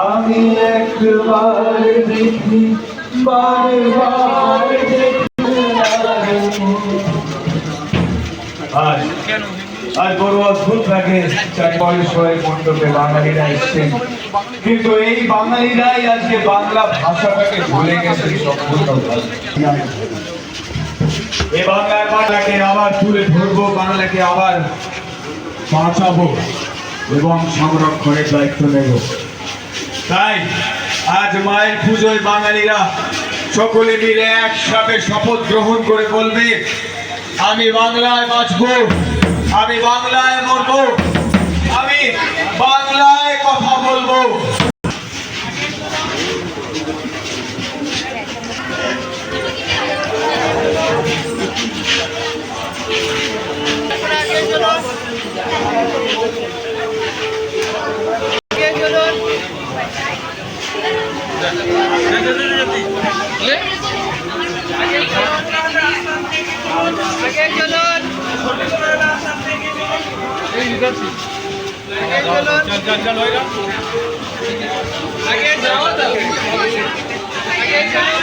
আমি একবার দেখি বারবার আজ আজ বড় অদ্ভুত লাগে চারিপরেশ্বরের মণ্ডপে বাঙালিরা এসছেন কিন্তু এই বাঙালিরাই আজকে বাংলা ভাষাটাকে ভুলে গেছে, এই বাংলার বাংলাকে আবার তুলে ধরবো, বাংলাকে আবার বাঁচাবো এবং সংরক্ষণের দায়িত্ব নেব। তাই আজ মায়ের পুজোয় বাঙালিরা সকলে মিলে একসাথে শপথ গ্রহণ করে বলবে, আমি বাংলায় বাঁচবো। আমি বাংলায় মরবো আমি বাংলায় কথা বলব। আগে চলুন আগে যাও